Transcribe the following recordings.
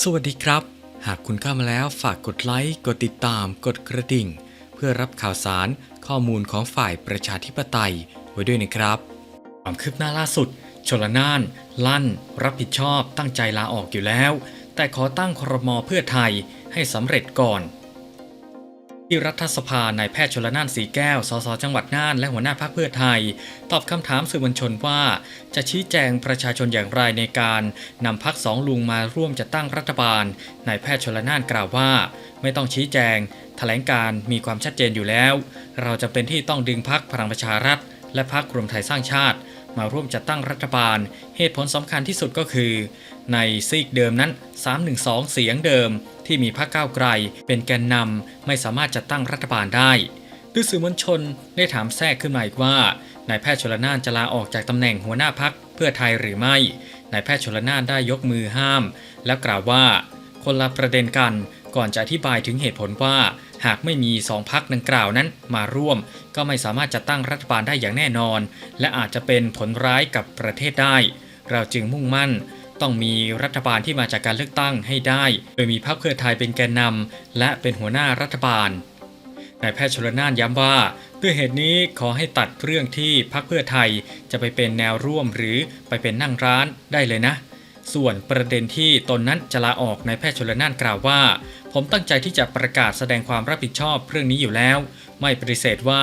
สวัสดีครับ หากคุณเข้ามาแล้วฝากกดไลค์กดติดตาม กดกระดิ่ง เพื่อรับข่าวสารข้อมูลของฝ่ายประชาธิปไตยไว้ด้วยนะครับ ความคืบหน้าล่าสุด ชลนาน ลั่น รับผิดชอบตั้งใจลาออกอยู่แล้ว แต่ขอตั้งครมเพื่อไทยให้สำเร็จก่อน ที่รัฐสภานายแพทย์ชลนานสีแก้ว สสจังหวัดน่านและหัวหน้าพรรคเพื่อไทย ตอบคำถามสื่อมวลชนว่า จะชี้แจงประชาชนอย่างไรในการนำพักสองลุงมาร่วมจัดตั้งรัฐบาลนายแพทย์ชลนานกล่าวว่า ไม่ต้องชี้แจง แถลงการมีความชัดเจนอยู่แล้ว เราจะเป็นที่ต้องดึงพักพลังประชารัฐและพักรวมไทยสร้างชาติ มาร่วมจัดตั้งรัฐบาล เหตุผลสำคัญที่สุดก็คือ ในซีกเดิมนั้น 312 เสียงเดิม ที่มีพรรคก้าวไกล เป็นแกนนำไม่สามารถจัดตั้งรัฐบาลได้ด้วยสื่อมวลชนได้ถามแทรกขึ้นมาอีกว่านายแพทย์ชลนานจะลาออกจากตำแหน่งหัวหน้าพักเพื่อไทยหรือไม่นายแพทย์ชลนานได้ยกมือห้าม แล้วกล่าวว่า คนละประเด็นกันก่อนจะอธิบายถึงเหตุผลว่า หากไม่มีสองพักดังกล่าวนั้นมาร่วม ก็ไม่สามารถจัดตั้งรัฐบาลได้อย่างแน่นอน และอาจจะเป็นผลร้ายกับประเทศได้ เราจึงมุ่งมั่น ต้องมีรัฐบาลที่มาจากการเลือกตั้งให้ได้ โดยมีพรรคเพื่อไทยเป็นแกนนำและเป็นหัวหน้ารัฐบาลนายแพทย์ชลนานย้ำว่า ด้วยเหตุนี้ขอให้ตัดเรื่องที่พรรคเพื่อไทยจะไปเป็นแนวร่วมหรือไปเป็นนั่งร้านได้เลยนะ ส่วนประเด็นที่ตนนั้นจะลาออกนายแพทย์ชลนานกล่าวว่า ผมตั้งใจที่จะประกาศแสดงความรับผิดชอบเรื่องนี้อยู่แล้ว ไม่ปฏิเสธว่า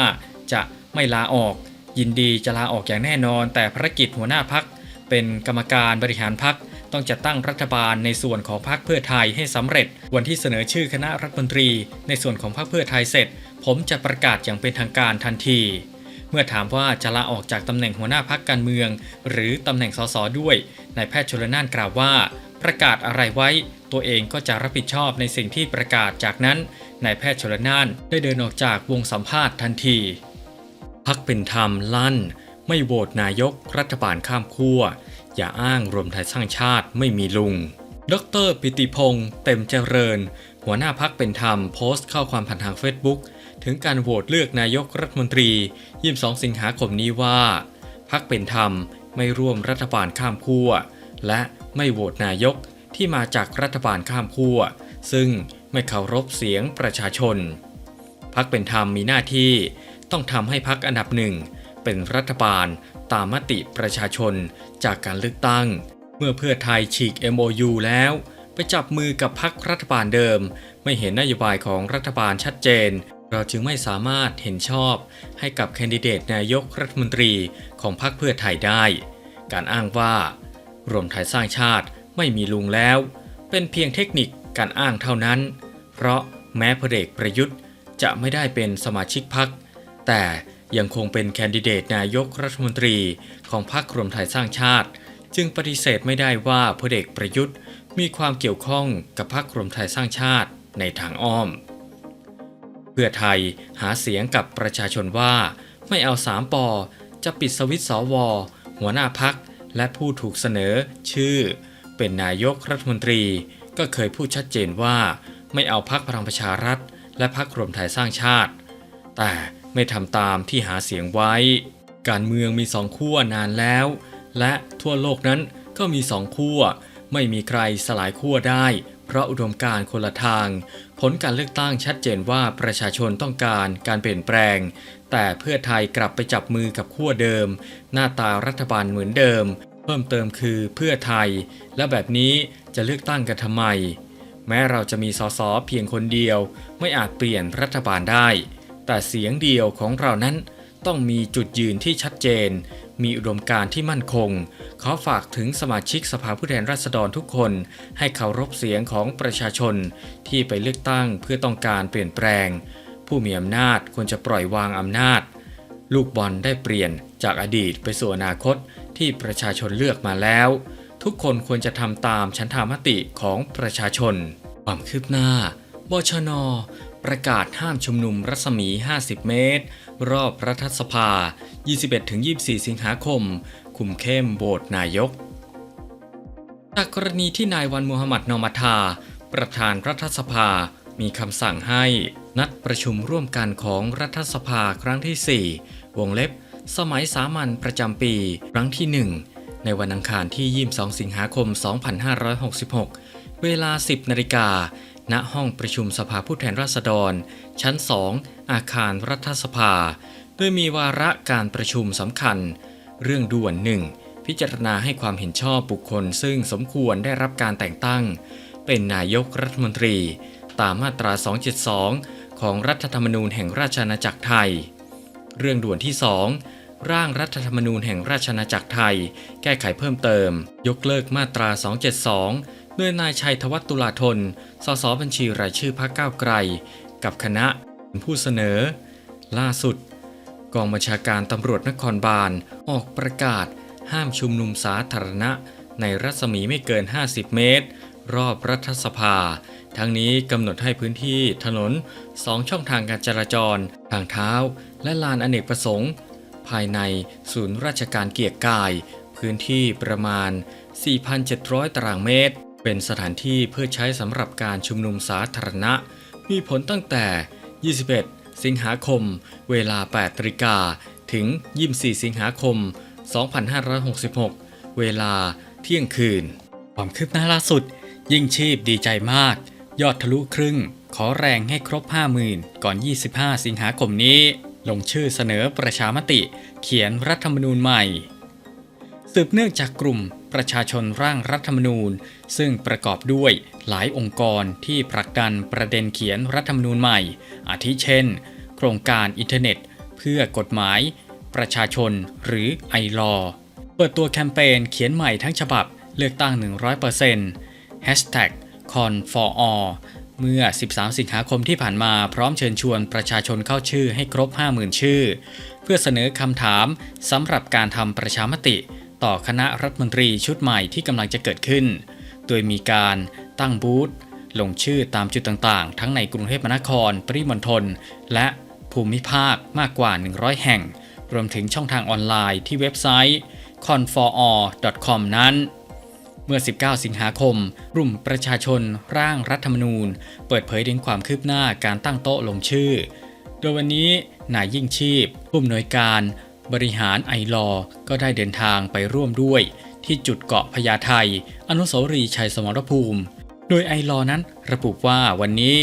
จะไม่ลาออก ยินดีจะลาออกอย่างแน่นอน แต่ภารกิจหัวหน้าพักเป็นกรรมการบริหารพักต้องจัดตั้งรัฐบาลในส่วนของพรรคเพื่อไทยให้สำเร็จ วันที่เสนอชื่อคณะรัฐมนตรี ในส่วนของพรรคเพื่อไทยเสร็จ ผมจะประกาศอย่างเป็นทางการทันที เมื่อถามว่าจะลาออกจากตำแหน่งหัวหน้าพักการเมือง หรือตำแหน่งสสด้วยนายแพทย์ชลนานกล่าวว่า ประกาศอะไรไว้ ตัวเองก็จะรับผิดชอบในสิ่งที่ประกาศจากนั้นนายแพทย์ชลนานได้เดินออกจากวงสัมภาษณ์ทันที พักเป็นธรรมลั่น ไม่โหวตนายกรัฐบาลข้ามขั้วอย่าอ้างรวมไทยสร้างชาติไม่มีลุง ดร ปิติพงษ์เต็มเจริญ หัวหน้าพักเป็นธรรมโพสต์ข้อความผ่านทางเฟซบุ๊ก ถึงการโหวตเลือกนายกรัฐมนตรี 22 สิงหาคมนี้ว่า พักเป็นธรรมไม่ร่วมรัฐบาลข้ามขั้วและไม่โหวตนายกที่มาจากรัฐบาลข้ามขั้วซึ่งไม่เคารพเสียงประชาชน พักเป็นธรรมมีหน้าที่ต้องทำให้พักอันดับหนึ่งเป็นรัฐบาลตามมติประชาชนจากการเลือกตั้ง เมื่อเพื่อไทยฉีก MOU แล้วไปจับมือกับพักรัฐบาลเดิม ไม่เห็นนโยบายของรัฐบาลชัดเจน เราจึงไม่สามารถเห็นชอบให้กับแคนดิเดตนายกรัฐมนตรีของพรรคเพื่อไทยได้ การอ้างว่ารวมไทยสร้างชาติไม่มีลุงแล้ว เป็นเพียงเทคนิคการอ้างเท่านั้น เพราะแม้พลเอกประยุทธ์จะไม่ได้เป็นสมาชิกพรรคแต่ยังคงเป็นแคนดิเดตนายกรัฐมนตรีของพรรครวมไทยสร้างชาติ จึงปฏิเสธไม่ได้ว่าพลเอกประยุทธ์มีความเกี่ยวข้องกับพรรครวมไทยสร้างชาติในทางอ้อม เพื่อไทยหาเสียงกับประชาชนว่า ไม่เอาสามปอจะปิดสวิตสวหัวหน้าพักและผู้ถูกเสนอชื่อ เป็นนายกรัฐมนตรี ก็เคยพูดชัดเจนว่า ไม่เอาพักพลังประชารัฐ และพักรวมไทยสร้างชาติ แต่ไม่ทำตามที่หาเสียงไว้ การเมืองมีสองขั้วนานแล้ว และทั่วโลกนั้นก็มีสองขั้วไม่มีใครสลายขั้วได้ เพราะอุดมการณ์คนละทาง ผลการเลือกตั้งชัดเจนว่าประชาชนต้องการการเปลี่ยนแปลง แต่เพื่อไทยกลับไปจับมือกับขั้วเดิม หน้าตารัฐบาลเหมือนเดิม เพิ่มเติมคือเพื่อไทย และแบบนี้จะเลือกตั้งกันทำไม แม้เราจะมีสสเพียงคนเดียว ไม่อาจเปลี่ยนรัฐบาลได้ แต่เสียงเดียวของเรานั้น ต้องมีจุดยืนที่ชัดเจน มีอุดมการที่มั่นคง ขอฝากถึงสมาชิกสภาผู้แทนราษฎรทุกคน ให้เคารพเสียงของประชาชนที่ไปเลือกตั้งเพื่อต้องการเปลี่ยนแปลง ผู้มีอำนาจควรจะปล่อยวางอำนาจ ลูกบอลได้เปลี่ยนจากอดีตไปสู่อนาคตที่ประชาชนเลือกมาแล้ว ทุกคนควรจะทำตามฉันทามติของประชาชน ความคืบหน้าบชน ประกาศห้ามชุมนุมรัศมี 50 เมตร รอบรัฐสภา 21-24 สิงหาคม คุมเข้มโหวตนายก จากกรณีที่นายวันมูฮัมหมัดนอมาทา ประธานรัฐสภา มีคำสั่งให้นัดประชุมร่วมกันของรัฐสภาครั้งที่ 4 วงเล็บ สมัยสามัญประจำปี ครั้งที่ 1 ในวันอังคารที่ 22 สิงหาคม 2566 เวลา 10 นาฬิกา ณห้องประชุมสภาผู้แทนราษฎร ชั้น 2 อาคารรัฐสภา โดยมีวาระการประชุมสำคัญ เรื่องด่วนหนึ่งพิจารณาให้ความเห็นชอบบุคคลซึ่งสมควรได้รับการแต่งตั้ง เป็นนายกรัฐมนตรี ตามมาตรา 272 ของรัฐธรรมนูญแห่งราชอาณาจักรไทย เรื่องด่วนที่ 2 ร่างรัฐธรรมนูญแห่งราชอาณาจักรไทย แก้ไขเพิ่มเติม ยกเลิกมาตรา 272 โดยนายชัยธวัฒน์ตุลาธน สสบัญชีรายชื่อพรรคก้าวไกล กับคณะผู้เสนอ ล่าสุด กองบัญชาการตำรวจนครบาล ออกประกาศ ห้ามชุมนุมสาธารณะ ในรัศมีไม่เกิน 50 เมตร รอบรัฐสภา ทั้งนี้กำหนดให้พื้นที่ถนนสองช่องทางการจราจร ทางเท้า และลานอเนกประสงค์ ภายในศูนย์ราชการเกียรติกาย พื้นที่ประมาณ 4,700 ตารางเมตร เป็นสถานที่เพื่อใช้สำหรับการชุมนุมสาธารณะ มีผลตั้งแต่ 21 สิงหาคม เวลา8นาฬิกา ถึง 24 สิงหาคม 2566 เวลาเที่ยงคืน ความคืบหน้าล่าสุด ยิ่งชีพดีใจมาก ยอดทะลุครึ่ง ขอแรงให้ครบ 50,000 ก่อน 25 สิงหาคมนี้ ลงชื่อเสนอประชามติ เขียนรัฐธรรมนูญใหม่ สืบเนื่องจากกลุ่มประชาชนร่างรัฐธรรมนูญ ซึ่งประกอบด้วยหลายองค์กรที่ผลักดันประเด็นเขียนรัฐธรรมนูญใหม่ อาทิเช่น โครงการอินเทอร์เน็ต เพื่อกฎหมาย ประชาชนหรือไอรอเปิดตัวแคมเปญเขียนใหม่ทั้งฉบับเลือกตั้ง 100% Hashtag Con for all เมื่อ 13 สิงหาคมที่ผ่านมาพร้อมเชิญชวนประชาชนเข้าชื่อให้ครบ 50,000 ชื่อ เพื่อเสนอคำถามสำหรับการทำประชามติ ต่อคณะรัฐมนตรีชุดใหม่ที่กำลังจะเกิดขึ้น โดยมีการตั้งบูธลงชื่อตามจุดต่างๆ ทั้งในกรุงเทพมหานคร ปริมณฑล และภูมิภาคมากกว่า 100 แห่ง รวมถึงช่องทางออนไลน์ที่เว็บไซต์ conforall.com นั้น เมื่อ 19 สิงหาคมกลุ่มประชาชนร่างรัฐธรรมนูญ เปิดเผยถึงความคืบหน้าการตั้งโต๊ะลงชื่อ โดยวันนี้นายยิ่งชีพ ผู้อำนวยการ บริหารไอรอว์ก็ได้เดินทางไปร่วมด้วย ที่จุดเกาะพญาไทอนุสาวรีย์ชัยสมรภูมิ โดยไอรอว์นั้นระบุว่าวันนี้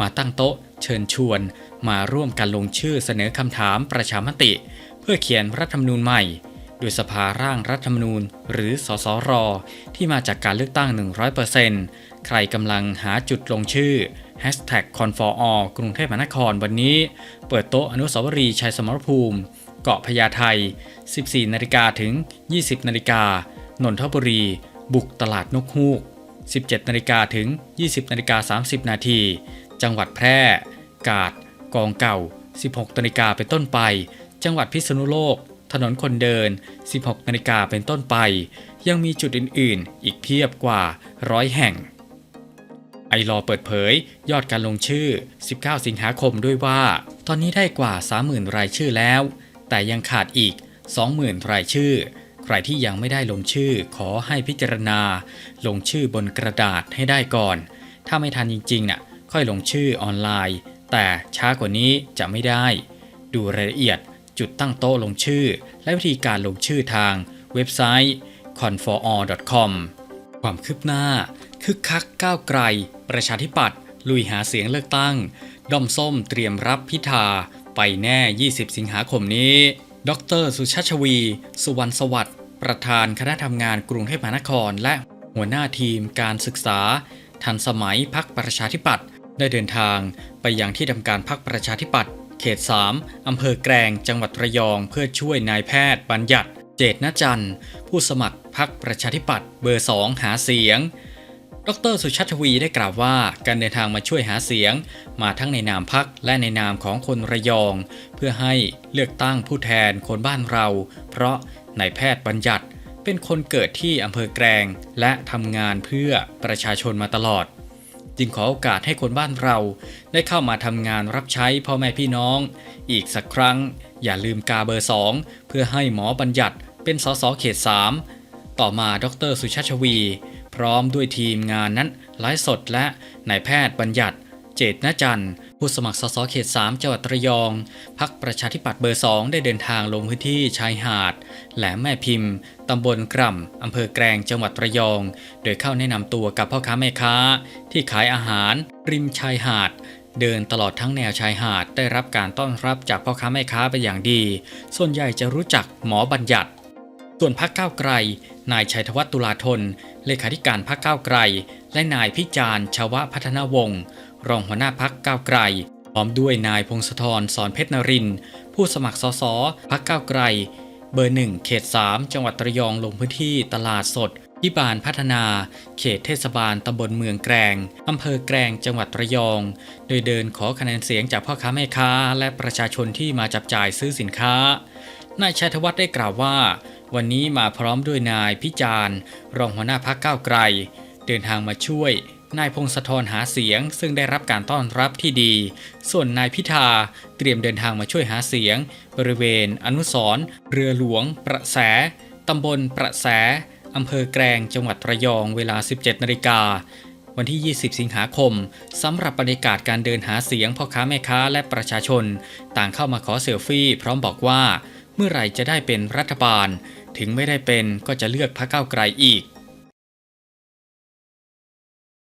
มาตั้งโต๊ะเชิญชวน มาร่วมกันลงชื่อเสนอคำถามประชามติ เพื่อเขียนรัฐธรรมนูญใหม่ โดยสภาร่างรัฐธรรมนูญ หรือสสร ที่มาจากการเลือกตั้ง 100%ใครกำลังหาจุดลงชื่อ Hashtag c o n f o r all กรุงเทพมหานครวันนี้ เปิดโต๊ะอนุสาวรีย์ชัยสมรภูมิ เกาะพญาไท 14นาฬิกาถึง 20นาฬิกานนทบุรี บุกตลาดนกฮูก 17นาฬิกาถึง 20นาฬิกา30 นาที จังหวัดแพร่ กาด กองเก่า 16นาฬิกาเป็นต้นไป จังหวัดพิษณุโลก ถนนคนเดิน 16นาฬิกาเป็นต้นไป ยังมีจุดอื่นๆ อีกเพียบกว่าร้อยแห่งไอรอเปิดเผย ยอดการลงชื่อ 19 สิงหาคมด้วยว่า ตอนนี้ได้กว่า 30,000 รายชื่อแล้ว แต่ยังขาดอีก 20,000 รายชื่อ ใครที่ยังไม่ได้ลงชื่อ ขอให้พิจารณา ลงชื่อบนกระดาษให้ได้ก่อน ถ้าไม่ทันจริงๆน่ะค่อยลงชื่อออนไลน์ แต่ช้ากว่านี้จะไม่ได้ ดูรายละเอียดจุดตั้งโต๊ะลงชื่อ และวิธีการลงชื่อทางเว็บไซต์ conforall.com ความคืบหน้า คึกคักก้าวไกล ประชาธิปัตย์ลุยหาเสียงเลือกตั้ง ด้อมส้มเตรียมรับพิธา ไปแน่ 20 สิงหาคมนี้ ดร สุชาชวี สุวรรณสวัสดิ์ ประธานคณะทำงานกรุงเทพมหานคร และหัวหน้าทีมการศึกษา ทันสมัยพักประชาธิปัตย์ได้เดินทางไปยังที่ทำการพักประชาธิปัตย์เขต 3 อำเภอแกลงจังหวัดระยอง เพื่อช่วยนายแพทย์บัญญัติ เจตนจันทร์ ผู้สมัครพักประชาธิปัตย์เบอร์ 2 หาเสียง ดรสุชาติชวีได้กล่าวว่า การเดินทางมาช่วยหาเสียง มาทั้งในนามพักและในนามของคนระยอง เพื่อให้เลือกตั้งผู้แทนคนบ้านเรา เพราะนายแพทย์บัญญัติ เป็นคนเกิดที่อำเภอแกลงและทำงานเพื่อประชาชนมาตลอด จึงขอโอกาสให้คนบ้านเราได้เข้ามาทำงานรับใช้พ่อแม่พี่น้อง อีกสักครั้ง อย่าลืมกาเบอร์สองเพื่อให้หมอบัญญัติเป็นสสเขต3ต่อมาดรสุชาติชวี พร้อมด้วยทีมงานนั้นไลฟ์สดและนายแพทย์บัญญัติ เจตนจันทร์ ผู้สมัครสสเขต 3 จังหวัดระยอง พักประชาธิปัตย์เบอร์ 2 ได้เดินทางลงพื้นที่ชายหาด แหลมแม่พิมพ์ตำบลกร่ำอำเภอแกลงจังหวัดระยอง โดยเข้าแนะนำตัวกับพ่อค้าแม่ค้า ที่ขายอาหาร ริมชายหาดเดินตลอดทั้งแนวชายหาดได้รับการต้อนรับจากพ่อค้าแม่ค้าเป็นอย่างดี ส่วนใหญ่จะรู้จักหมอบัญญัติ ส่วนพักก้าวไกล นายชัยธวัฒน์ตุลาธน เลขาธิการพักก้าวไกล และนายพิจารณ์ชวะพัฒนวงศ์รองหัวหน้าพักก้าวไกล พร้อมด้วยนายพงศธรสอนเพชรนริน ผู้สมัครสสพักก้าวไกล เบอร์หนึ่งเขต 3 จังหวัดระยองลงพื้นที่ตลาดสดพิบาลพัฒนา เขตเทศบาลตำบลเมืองแกลงอำเภอแกลงจังหวัดระยอง โดยเดินขอคะแนนเสียงจากพ่อค้าแม่ค้า และประชาชนที่มาจับจ่ายซื้อสินค้านายชัยธวัฒน์ได้กล่าวว่า วันนี้มาพร้อมด้วยนายพิจารณ์ รองหัวหน้าพักก้าวไกล เดินทางมาช่วย นายพงศธรหาเสียง ซึ่งได้รับการต้อนรับที่ดี ส่วนนายพิธาเตรียมเดินทางมาช่วยหาเสียง บริเวณ อนุสรเรือหลวง ประแสตำบลประแสอำเภอแกลงจังหวัดระยองเวลา 17นาฬิกาวันที่ 20 สิงหาคม สำหรับบรรยากาศการเดินหาเสียงพ่อค้าแม่ค้าและประชาชน ต่างเข้ามาขอเซลฟี่ พร้อมบอกว่า เมื่อไหร่จะได้เป็นรัฐบาล ถึงไม่ได้เป็นก็จะเลือกพระเก้าไกลอีก